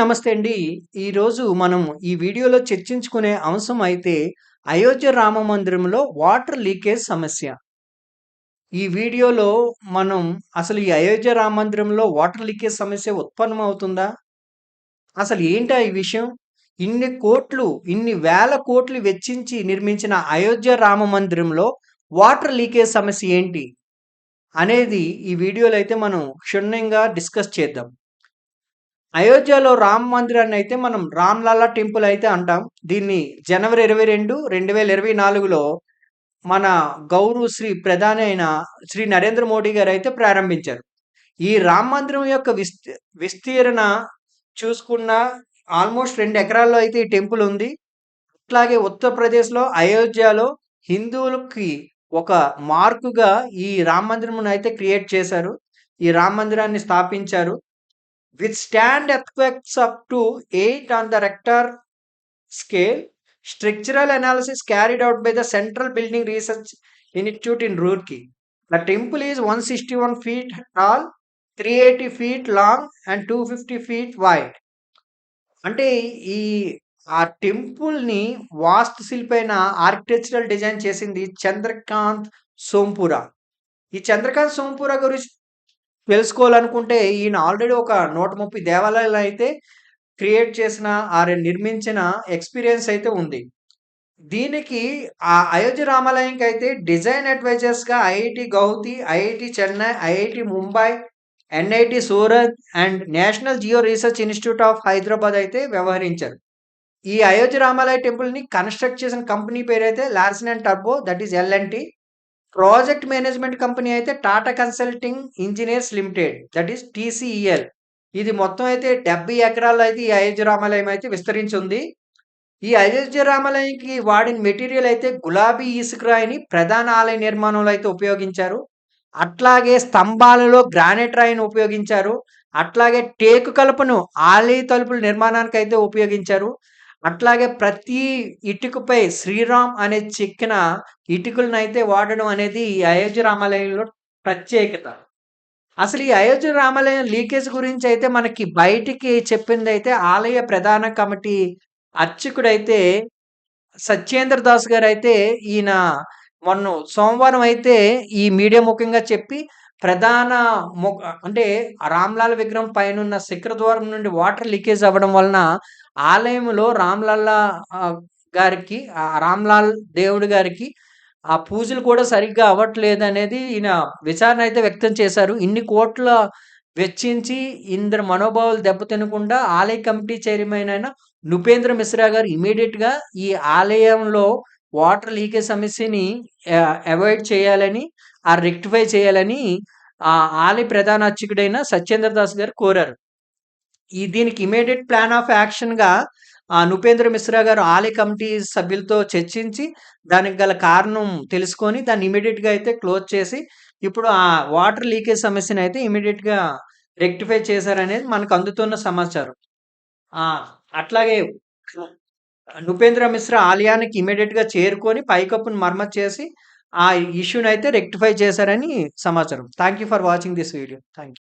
నమస్తే అండి. ఈరోజు మనం ఈ వీడియోలో చర్చించుకునే అంశం అయితే అయోధ్య రామ మందిరంలో వాటర్ లీకేజ్ సమస్య. ఈ వీడియోలో మనం అసలు ఈ అయోధ్య రామ మందిరంలో వాటర్ లీకేజ్ సమస్య ఉత్పన్నమవుతుందా? అసలు ఏంటా ఈ విషయం? ఇన్ని కోట్లు, ఇన్ని వేల కోట్లు వెచ్చించి నిర్మించిన అయోధ్య రామ మందిరంలో వాటర్ లీకేజ్ సమస్య ఏంటి? అనేది ఈ వీడియోలో అయితే మనం క్షుణ్ణంగా డిస్కస్ చేద్దాం. అయోధ్యలో రామ్ మందిరాన్ని అయితే మనం రామ్‌లల్లా టెంపుల్ అయితే అంటాం. దీన్ని జనవరి 22, 2024లో మన గౌరవ శ్రీ ప్రధాని అయిన శ్రీ నరేంద్ర మోడీ గారు అయితే ప్రారంభించారు. ఈ రామ మందిరం యొక్క విస్తీ విస్తీరణ చూసుకున్న ఆల్మోస్ట్ రెండు ఎకరాల్లో అయితే ఈ టెంపుల్ ఉంది. అట్లాగే ఉత్తరప్రదేశ్‌లో అయోధ్యలో హిందువులకి ఒక మార్కుగా ఈ రామ అయితే క్రియేట్ చేశారు. ఈ రామ మందిరాన్ని స్థాపించారు. Withstand earthquakes up to 8 on the Richter scale. Structural analysis carried out by the Central Building Research Institute in Roorkee. The temple is 161 feet tall, 380 feet long and 250 feet wide. అంటే ఈ ఆ టెంపుల్‌ని వాస్తు శిల్పైన architectural design చేసింది చంద్రకాంత్ సోంపురా. ఈ చంద్రకాంత్ సోంపురా గురించి తెలుసుకోవాలనుకుంటే ఈయన already ఒక నూట ముప్పై దేవాలయాలు అయితే క్రియేట్ చేసిన ఆర్ నిర్మించిన ఎక్స్‌పీరియన్స్ అయితే ఉంది. దీనికి ఆ అయోధ్య రామాలయంకైతే design అడ్వైజర్స్‌గా IIT Guwahati, IIT Chennai, IIT Mumbai, NIT Surat and national geo research institute of Hyderabad అయితే వ్యవహరించారు. ఈ అయోధ్య రామాలయ టెంపుల్‌ని కన్‌స్ట్రక్ట్ చేసిన కంపెనీ పేరైతే Larson and turbo that is LNT project management company అయితే Tata consulting engineers limited that is TCEL. ఇది మొత్తం అయితే డెబ్బై ఎకరాలు అయితే ఈ అయోధ్య రామాలయం అయితే విస్తరించి ఉంది. ఈ అయోధ్య రామాలయంకి వాడిన మెటీరియల్ అయితే గులాబీ ఇసుక రాయిని ప్రధాన ఆలయ నిర్మాణంలో అయితే ఉపయోగించారు. అట్లాగే స్తంభాలలో గ్రానైట్ రాయిని ఉపయోగించారు. అట్లాగే టేకు కలపను ఆలయ తలుపుల నిర్మాణానికి అయితే ఉపయోగించారు. అట్లాగే ప్రతి ఇటుకపై శ్రీరామ్ అనే చెక్కిన ఇటుకలనైతే వాడడం అనేది ఈ అయోధ్య రామాలయంలో ప్రత్యేకత. అసలు ఈ అయోధ్య రామాలయం లీకేజ్ గురించి అయితే మనకి బయటికి చెప్పింది అయితే ఆలయ ప్రధాన కమిటీ అర్చకుడైతే సత్యేంద్ర దాస్ గారు అయితే ఈయన మొన్న సోమవారం అయితే ఈ మీడియా ముఖ్యంగా చెప్పి ప్రధాన ముఖ అంటే రామ్‌లాల్ విగ్రహం పైనున్న శిఖర ద్వారం నుండి వాటర్ లీకేజ్ అవ్వడం వలన ఆలయంలో రామ్‌లల్లా గారికి రామ్‌లాల్ దేవుడు గారికి ఆ పూజలు కూడా సరిగ్గా అవ్వట్లేదు అనేది ఈయన విచారణ అయితే వ్యక్తం చేశారు. ఇన్ని కోట్ల వెచ్చించి ఇందరి మనోభావాలు దెబ్బతినకుండా ఆలయ కమిటీ చైర్మన్ అయిన నృపేంద్ర మిశ్రా గారు ఇమ్మీడియేట్‌గా ఈ ఆలయంలో వాటర్ లీకేజ్ సమస్యని అవాయిడ్ చేయాలని, ఆ రెక్టిఫై చేయాలని ఆ ఆలయ ప్రధాన అర్చకుడైన సత్యేంద్ర దాస్ గారు కోరారు. ఈ దీనికి ఇమీడియట్ ప్లాన్ ఆఫ్ యాక్షన్‌గా నృపేంద్ర మిశ్రా గారు ఆలయ కమిటీ సభ్యులతో చర్చించి దానికి గల కారణం తెలుసుకొని దాన్ని ఇమీడియట్గా అయితే క్లోజ్ చేసి ఇప్పుడు ఆ వాటర్ లీకేజ్ సమస్యను అయితే ఇమీడియట్గా రెక్టిఫై చేశారనేది మనకు అందుతున్న సమాచారం. అట్లాగే నృపేంద్ర మిశ్రా ఆలయానికి ఇమీడియట్గా చేరుకొని పైకప్పును మరమ్మతు చేసి ఆ ఇష్యూనైతే రెక్టిఫై చేశారని సమాచారం. Thank you for watching this video. Thank you.